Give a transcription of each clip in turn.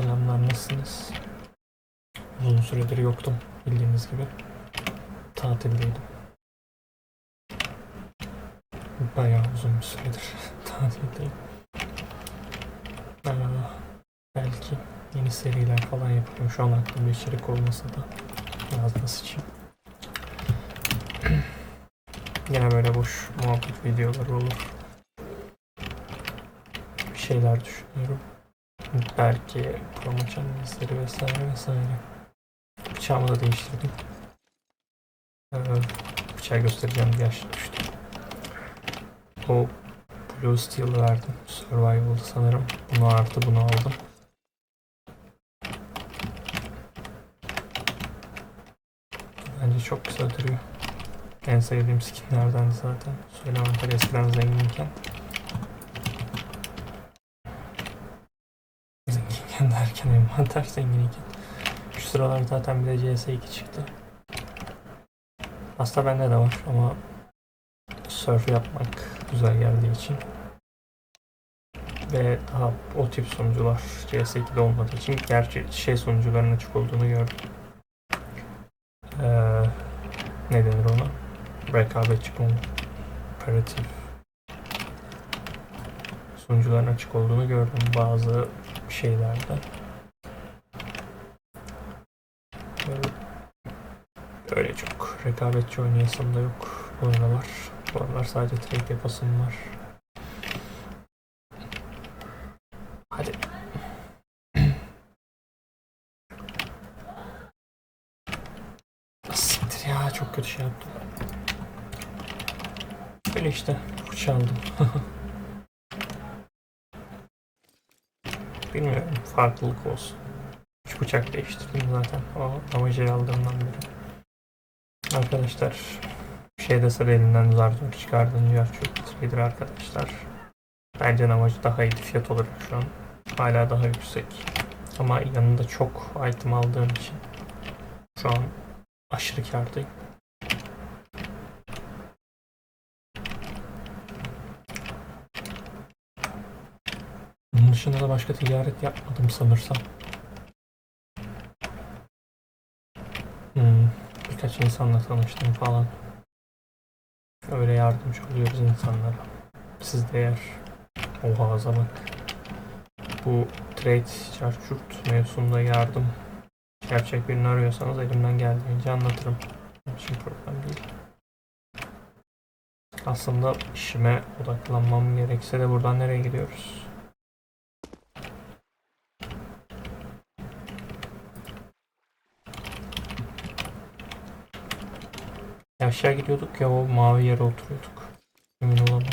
selamlar nasılsınız? Uzun süredir yoktum bildiğiniz gibi. Tatildeydim. Bayağı uzun bir süredir tatildeyim. Ee, belki yeni seriler falan yaparım. Şu an aklımda içerik olmasa da biraz da sıçayım. Yine böyle boş muhabbet videoları olur. Bir şeyler düşünüyorum. Belki promotion izleri vesaire vesaire. Bıçağımı da değiştirdim. Ee, bıçağı göstereceğim diye düştüm. O Blue Steel verdim. Survival'dı sanırım. Bunu artı bunu aldım. Bence çok güzel duruyor. En sevdiğim skinlerden zaten. Söylemem eskiden zenginken. Zenginken envanter zenginken. Şu sıralar zaten bir de CS2 çıktı. Aslında bende de var ama surf yapmak güzel geldiği için ve daha o tip sunucular CS2'de olmadığı için gerçi şey sunucuların açık olduğunu gördüm. Ee, ne denir ona? Rekabetçi komparatif sunucuların açık olduğunu gördüm bazı şeylerde. Böyle, öyle çok rekabetçi oynayasım da yok bu aralar. Bu aralar sadece trade yapasım var. Hadi. Siktir ya çok kötü şey yaptım. Böyle işte bıçak aldım. Bilmiyorum farklılık olsun. Şu bıçak değiştirdim zaten o amacı aldığımdan beri. Arkadaşlar şeyde sıra elinden zar zor çıkardığım yer çok trader arkadaşlar. Bence amacı daha iyi fiyat olarak şu an. Hala daha yüksek. Ama yanında çok item aldığım için şu an aşırı kârdayım. Bunun dışında da başka ticaret yapmadım sanırsam. Hmm, birkaç insanla tanıştım falan. Öyle yardımcı oluyoruz insanlara. Siz de eğer o ağza bak. Bu trade çarçurt mevzusunda yardım yapacak birini arıyorsanız elimden geldiğince anlatırım. İçin problem değil. Aslında işime odaklanmam gerekse de buradan nereye gidiyoruz? Aşağı gidiyorduk ya o mavi yere oturuyorduk. Emin olamadım.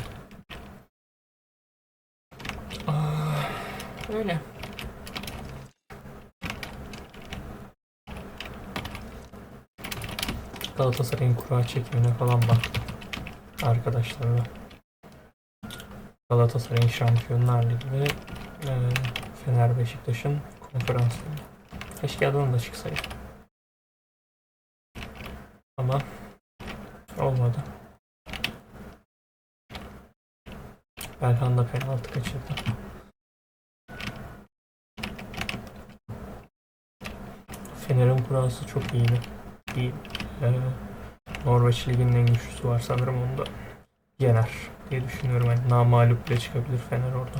Ah, Öyle. Galatasaray'ın kura çekimine falan baktım. Arkadaşlarla. Galatasaray'ın Şampiyonlar Ligi ve e, Fener Beşiktaş'ın konferans ligi. Keşke adının da çıksaydı. Kurası çok iyiydi. İyi. Ee, Norveç Ligi'nin en güçlüsü var sanırım onda. Yener diye düşünüyorum. Yani namalup bile çıkabilir Fener orada.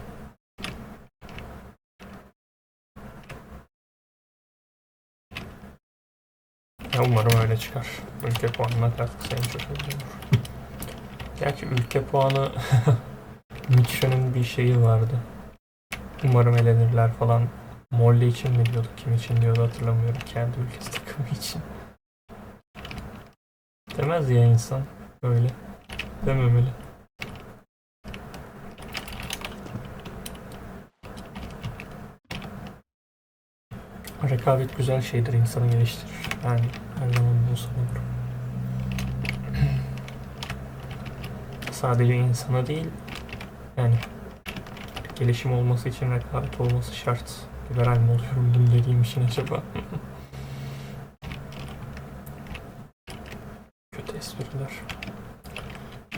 Ya umarım öyle çıkar. Ülke puanına katkısı en çok öyle olur. Gerçi ülke puanı Mitchell'in bir şeyi vardı. Umarım elenirler falan. Molly için mi diyordu, kim için diyordu hatırlamıyorum. Kendi ülkesi takımı için. Demez ya insan öyle. Dememeli. Rekabet güzel şeydir, insanı geliştirir. Yani her zaman bunu savunurum. Sadece insana değil, yani gelişim olması için rekabet olması şart. Liberal mi oluyorum dediğim için acaba? Kötü espriler.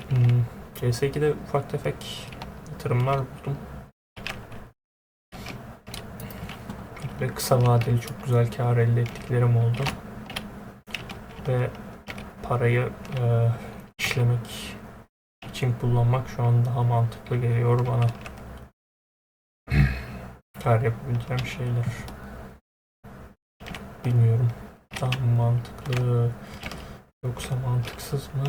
Hmm, CS2'de ufak tefek yatırımlar buldum. ve kısa vadeli çok güzel kar elde ettiklerim oldu. Ve parayı e, işlemek için kullanmak şu an daha mantıklı geliyor bana. Kar yapabileceğim şeyler. Bilmiyorum. Mı mantıklı yoksa mantıksız mı?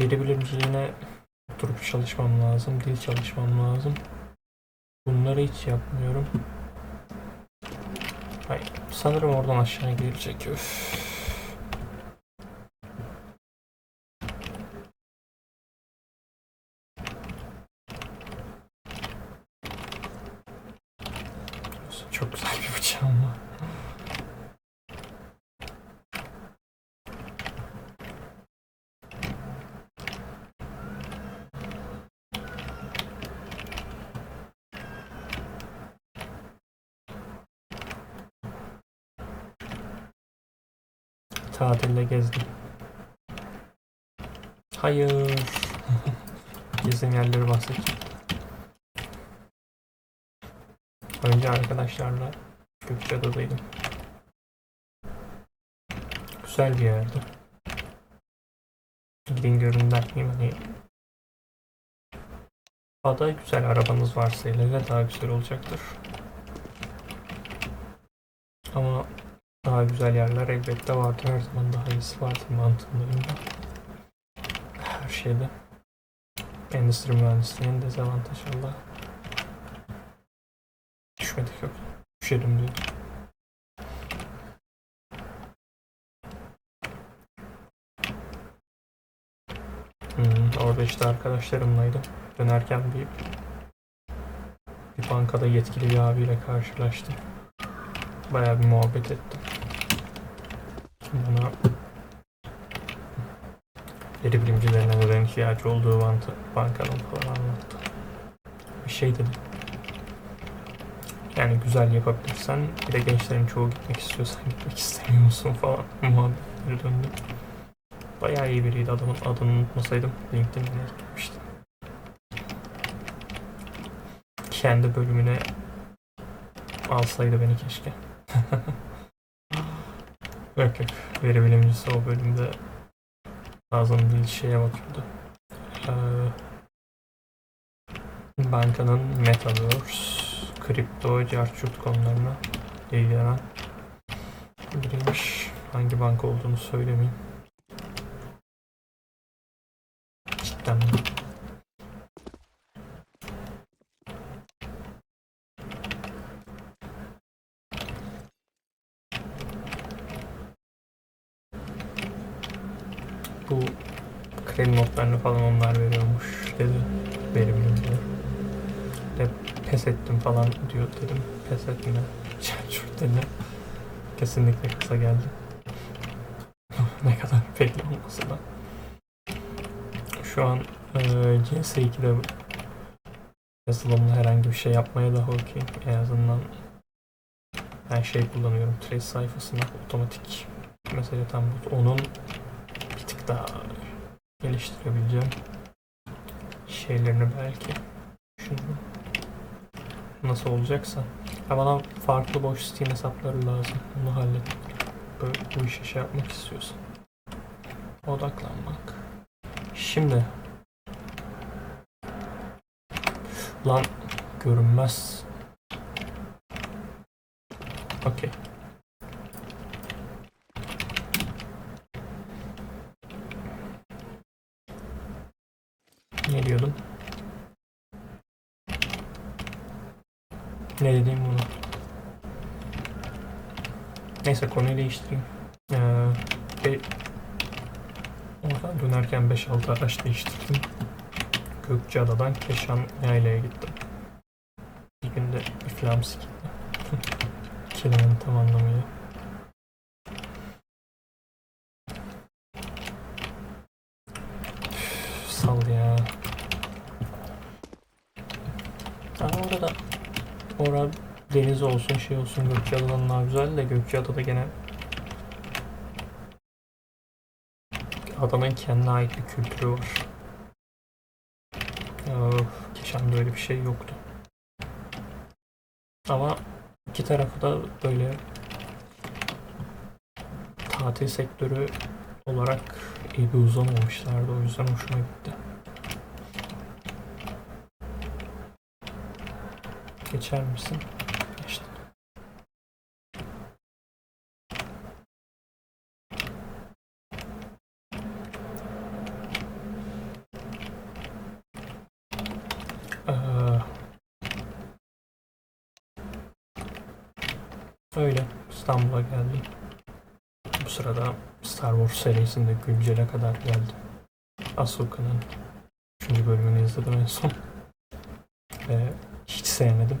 Veri bilimciliğine oturup çalışmam lazım, dil çalışmam lazım. Bunları hiç yapmıyorum. Hayır, sanırım oradan aşağı gelecek. Üf. Çok güzel bir bıçağım var. Tatilde gezdim. Hayır. Gezdiğim yerleri bahsedeceğim. Önce arkadaşlarla Gökçeada'daydım. Güzel bir yerdi. Gidin görün derken hani Ada güzel arabanız varsa ile daha güzel olacaktır. Ama daha güzel yerler elbette vardır. Her zaman daha iyisi vardır mantığındayım ben. Her şeyde. Endüstri mühendisliğinin dezavantajı Allah. Düşmedik yok. Düşelim diyor. Hmm, orada işte arkadaşlarımlaydım. Dönerken bir bir bankada yetkili bir abiyle karşılaştım. Bayağı bir muhabbet ettim. Bana veri bilimcilerine neden ihtiyacı olduğu bankanın falan anlattı. Bir şey dedim. Yani güzel yapabilirsen bir de gençlerin çoğu gitmek istiyorsan gitmek istemiyor musun falan muhabbetleri döndü. Bayağı iyi biriydi adamın adını unutmasaydım LinkedIn'den eklemiştim. Kendi bölümüne alsaydı beni keşke. yok yok veri bilimcisi o bölümde lazım bir şeye bakıyordu. Ee, bankanın Metaverse kripto, carçurt konularına ilgilenen biriymiş. Hangi banka olduğunu söylemeyeyim. Cidden mi? Bu kredi notlarını falan onlar veriyormuş dedi. Benim bilgiler de pes ettim falan diyor dedim. Pes etme. Çarçur dedi. Kesinlikle kısa geldi. ne kadar belli olmasa da. Şu an e, CS2'de yazılımla herhangi bir şey yapmaya daha okeyim. En azından ben şey kullanıyorum. Trace sayfasında otomatik mesela tam bu. Onun bir tık daha geliştirebileceğim şeylerini belki nasıl olacaksa. Ya bana farklı boş Steam hesapları lazım. Bunu hallet. Böyle bu işe şey yapmak istiyorsan. Odaklanmak. Şimdi. Lan görünmez. Okey. Ne diyordum? Ne dediğim bunu. Neyse konuyu değiştireyim. Ee, oradan dönerken 5-6 araç değiştirdim. Gökçeada'dan Keşan Yayla'ya gittim. Bir günde iflamsı gitti. Kelimenin tam anlamıyla. Üf, Sal ya. Ama orada Orada deniz olsun şey olsun Gökçeada'dan daha güzel de Gökçeada'da gene adanın kendine ait bir kültürü var. işlemde öyle bir şey yoktu. Ama iki tarafı da böyle tatil sektörü olarak iyi bir uzamamışlardı. O yüzden hoşuma gitti. Geçer misin? Geçtim. Ee, öyle İstanbul'a geldim. Bu sırada Star Wars serisinde güncele kadar geldim. Ahsokan'ın 3. bölümünü izledim en son. Ve hiç sevmedim.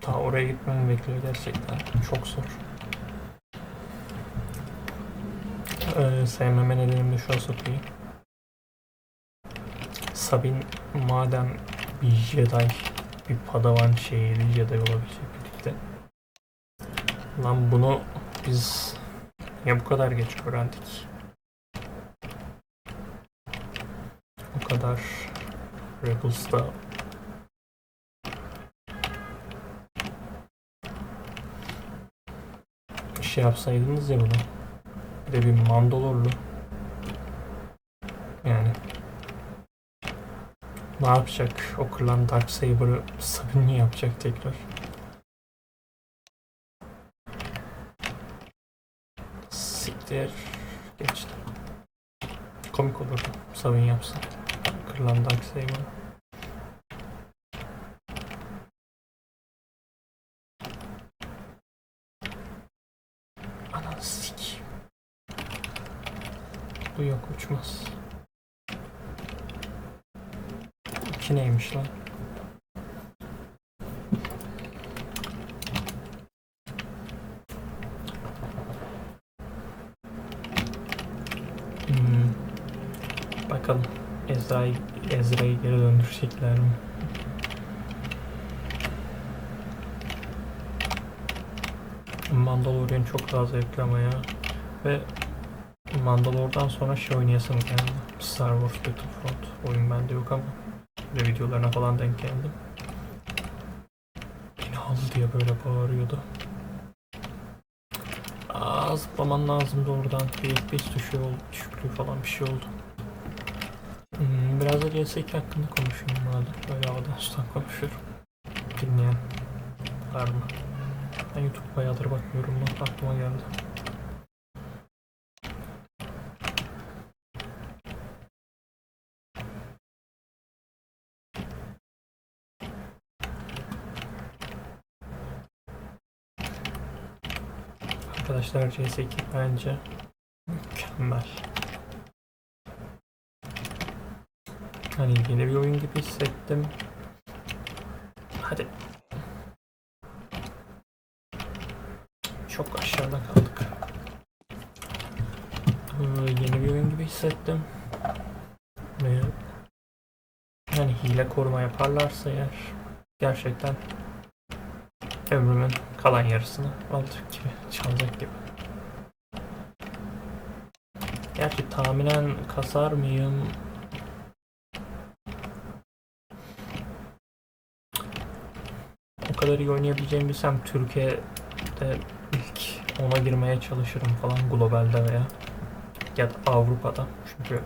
Ta oraya gitmemi bekliyor gerçekten. Çok zor. Ee, sevmeme nedenim de şu Ahsoka'yı. Sabin madem bir Jedi, bir Padawan şeyiydi, Jedi olabilecek birlikte. Lan bunu biz niye bu kadar geç öğrendik? O kadar Rebels'da şey yapsaydınız ya bunu. De bir Mandalorlu. Yani ne yapacak? O kırılan Darksaber'ı Sabine mi yapacak tekrar? Siktir. Geçti. Komik olurdu. Sabine yapsa. Kırılan Darksaber'ı. Uçmaz. İki neymiş lan? Hmm. Bakalım Ezra'yı Ezra'yı geri döndürecekler mi? Mandalorian çok daha zevkli ama ya. Ve Mandalor'dan sonra şey oynayasım geldi. Star Wars Battlefront oyun bende yok ama ve videolarına falan denk geldim. Beni al diye böyle bağırıyordu. Aa zıplaman lazımdı oradan. Bir FPS düşüyor, düşüklüğü falan bir şey oldu. Hmm, biraz da CS2 hakkında konuşayım madem. Böyle havadan sudan konuşuyorum. Dinleyen var mı? Ben YouTube bayağıdır bakmıyorum aklıma geldi. Arkadaşlar CS2 bence mükemmel. Hani yeni bir oyun gibi hissettim. Hadi. Çok aşağıda kaldık. Ee, yeni bir oyun gibi hissettim. Ve yani hile koruma yaparlarsa eğer gerçekten ömrümün kalan yarısını alacak gibi, çalacak gibi. Gerçi tahminen kasar mıyım? O kadar iyi oynayabileceğimi bilsem Türkiye'de ilk ona girmeye çalışırım falan globalde veya ya da Avrupa'da. Çünkü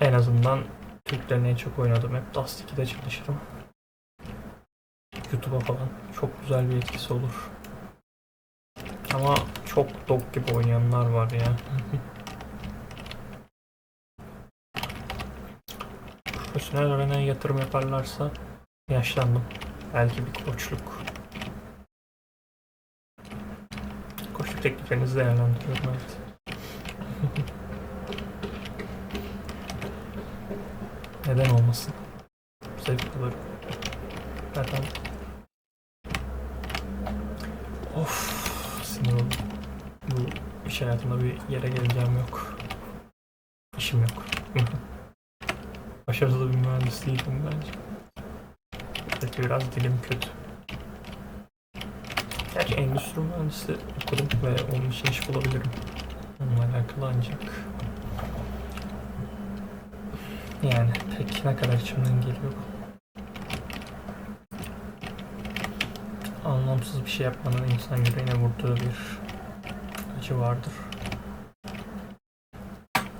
en azından Türklerin en çok oynadığım hep Dust 2'de çalışırım. YouTube'a falan çok güzel bir etkisi olur. Ama çok dog gibi oynayanlar var ya. Profesyonel arenaya yatırım yaparlarsa yaşlandım. Belki bir koçluk. Koçluk tekliflerinizi değerlendiriyorum evet. Neden olmasın? Zevk alırım. Zaten Of sinir. Bu iş hayatımda bir yere geleceğim yok. İşim yok. Başarılı bir mühendis değilim bence. Belki biraz dilim kötü. Gerçi endüstri mühendisliği okudum ve onun için iş bulabilirim. Onunla alakalı ancak. Yani pek ne kadar içimden geliyor. Anlamsız bir şey yapmanın insan yüreğine vurduğu bir acı vardır.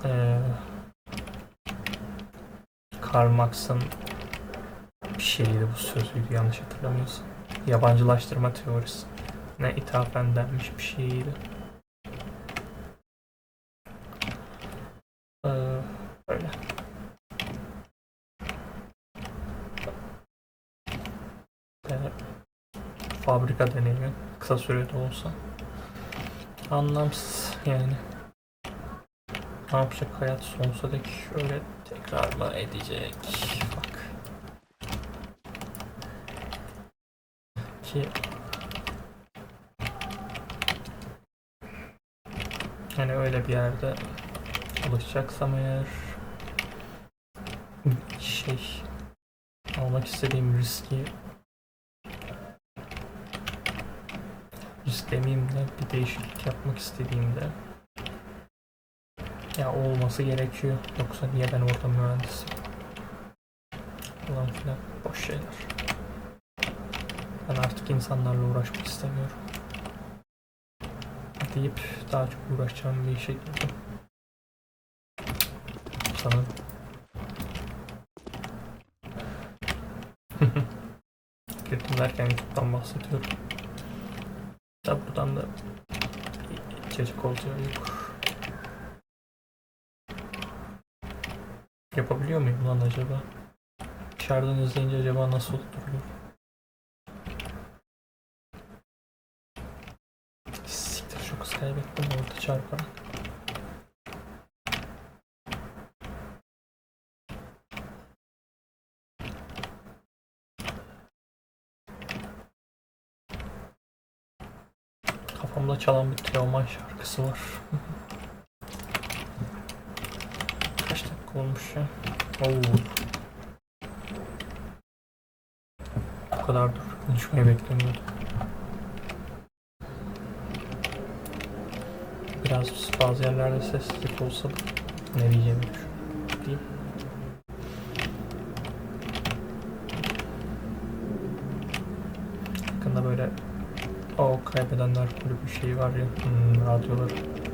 Ee, Karl Marx'ın bir şeydi bu sözüydü yanlış hatırlamıyorsam. Yabancılaştırma teorisi. Ne ithafen denmiş bir şeydi. Ee, öyle. Ve fabrika deneyimi kısa sürede olsa anlamsız yani. Ne yapacak hayat sonsuza dek öyle tekrar mı edecek? Bak. Ki hani öyle bir yerde çalışacaksam eğer şey almak istediğim riski risk demeyeyim de bir değişiklik yapmak istediğimde ya olması gerekiyor. Yoksa niye ben orada mühendisim? Falan filan boş şeyler. Ben artık insanlarla uğraşmak istemiyorum. Deyip daha çok uğraşacağım bir işe girdim. Sanırım. Girdim derken YouTube'dan bahsediyorum. Da buradan da içerik olacağı yok. Yapabiliyor muyum lan acaba? Dışarıdan izleyince acaba nasıl duruyor? Siktir çok hız kaybettim orada çarparak. Kafamda çalan bir Teoman şarkısı var. Kaç dakika olmuş ya? Oo. Bu kadar dur. Konuşmayı beklemiyordum. Biraz bazı yerlerde sessizlik olsa da ne diyeceğimi düşünüyorum. Yakında böyle o kaybedenler kulübü şeyi var ya hmm, radyolar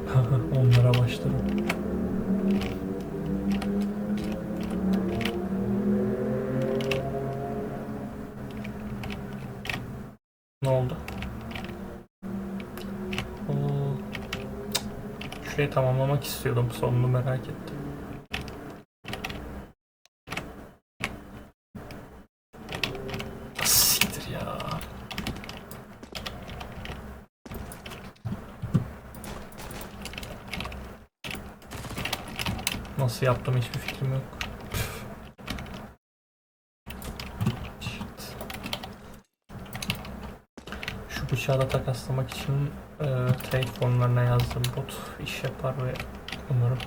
onlara başladım. Ne oldu? Oo. Şurayı tamamlamak istiyordum. Sonunu merak ettim. Siktir ya. Nasıl yaptım hiçbir fikrim yok. Şu bıçağı da takaslamak için e, trade formlarına bot iş yapar ve umarım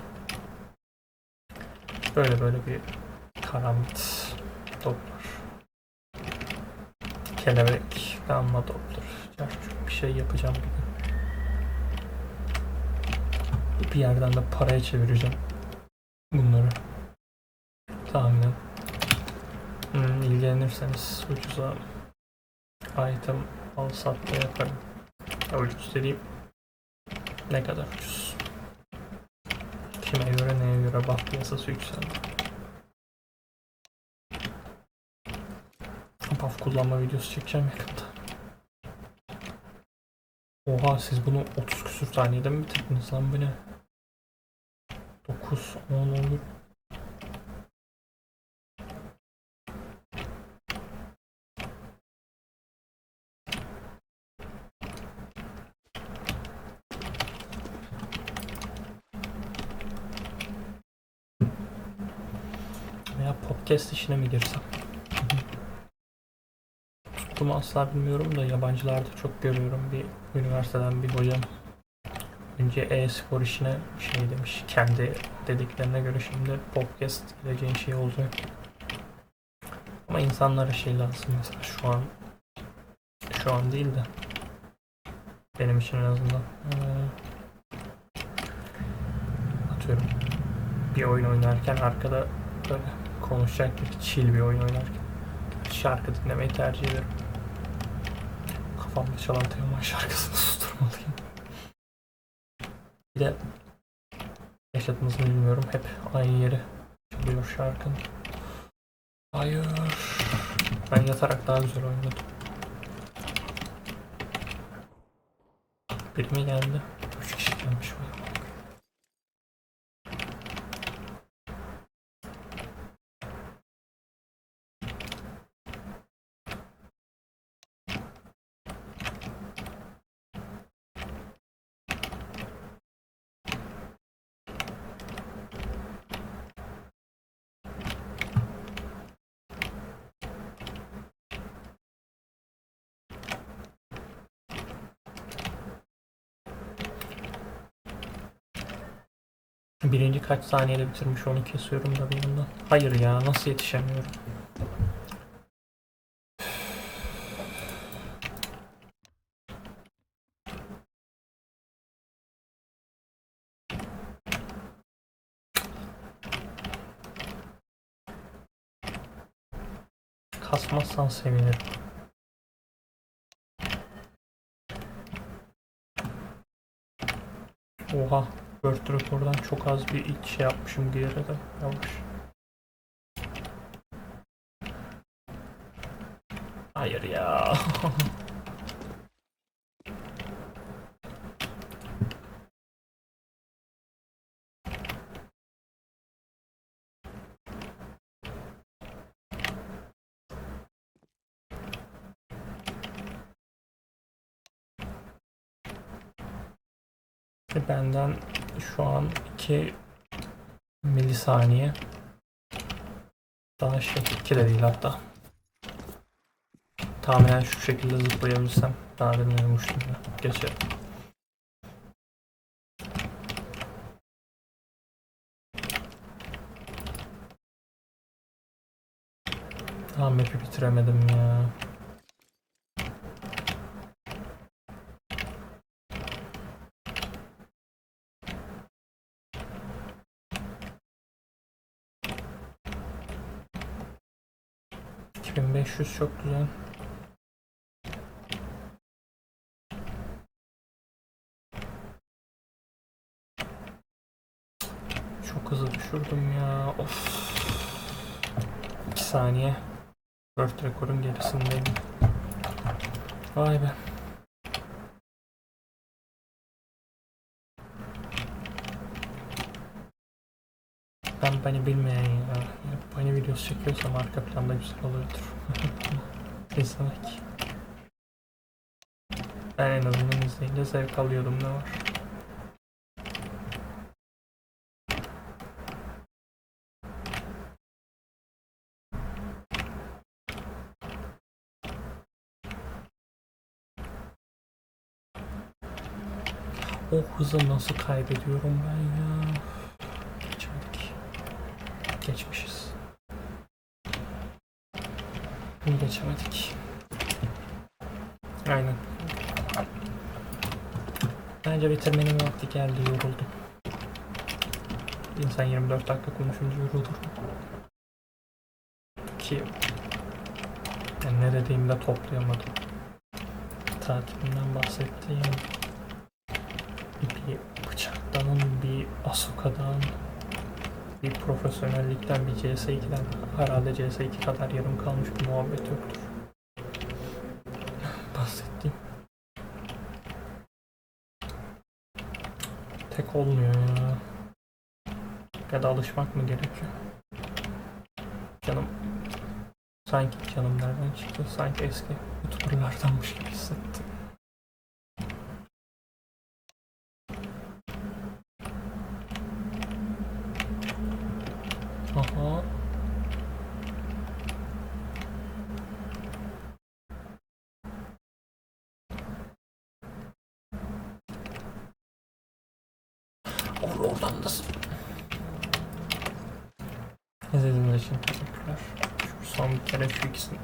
böyle böyle bir karamit toplar. Kelebek, damla toplar. Çok bir şey yapacağım bir gün. Bir yerden de paraya çevireceğim bunları. Tahminen. Hmm, ilgilenirseniz ucuza item al sat da yaparım. Ya ucuz dediğim ne kadar ucuz. Kime göre neye göre bak piyasası yükseldi. Buff kullanma videosu çekeceğim yakında. Oha siz bunu 30 küsür saniyede mi bitirdiniz lan bu ne? 9, 10 olur. Veya podcast işine mi girsem? Tuttuğumu asla bilmiyorum da yabancılarda çok görüyorum. Bir üniversiteden bir hocam önce e-spor işine şey demiş. Kendi dediklerine göre şimdi podcast geleceğin şey olacak. Ama insanlara şey lazım mesela şu an şu an değil de Benim için en azından. Ee, atıyorum. Bir oyun oynarken arkada böyle konuşacak chill bir oyun oynarken şarkı dinlemeyi tercih ederim. Kafamda çalan Teoman şarkısını susturmalıyım. Bir de yaşadınız mı bilmiyorum. Hep aynı yeri çalıyor şarkının. Hayır. Ben yatarak daha güzel oynadım. Bir mi geldi? Üç kişi gelmiş bu. Birinci kaç saniyede bitirmiş onu kesiyorum da bir yandan. Hayır ya nasıl yetişemiyorum. Kasmazsan sevinirim. Oha. World Rekor'dan çok az bir ilk şey yapmışım diğeri de yavaş. Hayır ya. Ve Benden şu an 2 milisaniye daha şey 2 de değil hatta. Tahminen şu şekilde zıplayabilsem daha demin uyumuştum ya. Geçerim. Daha map'i bitiremedim ya. ...2500 çok güzel. Çok hızlı düşürdüm ya. Of. 2 saniye. World rekorun gerisindeyim. Vay be. Ben beni bilmeyen ya. Bani videosu çekiyorsam arka planda güzel oluyordur. İzlemek. Ben en azından izleyince zevk alıyordum ne var. O hızı nasıl kaybediyorum ben ya? Geçmişiz. Bunu geçemedik. Aynen. Bence bitirmenin vakti geldi yoruldum. İnsan 24 dakika konuşunca yorulur. Ki yani ne dediğimi de toplayamadım. Takibinden bahsettiğim bir bıçaktan, bir asukadan, bir profesyonellikten, bir CS2'den herhalde CS2 kadar yarım kalmış bir muhabbet yoktur. Bahsettiğim. Tek olmuyor ya. Ya da alışmak mı gerekiyor? Canım sanki canım nereden çıktı? Sanki eski youtuberlardanmış gibi hissettim. nasıl? İzlediğiniz için teşekkürler. Şu son bir kere şu ikisini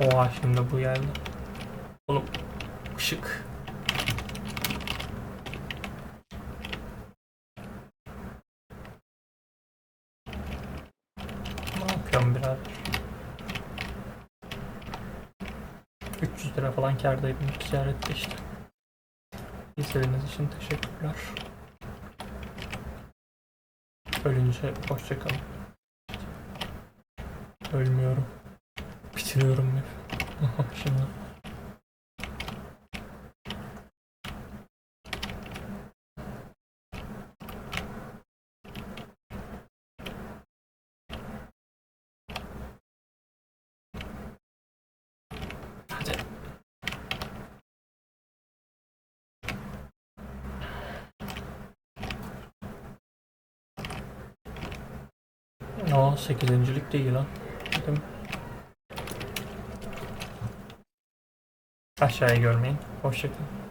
Oha şimdi bu geldi. Oğlum ışık. 300 lira falan kârdaydım ticarette işte. İzlediğiniz için teşekkürler. Ölünce hoşçakalın. Ölmüyorum. Bitiriyorum hep. Şimdi. 8.lik değil lan. Değil mi? Aşağıya görmeyin. Hoşçakalın.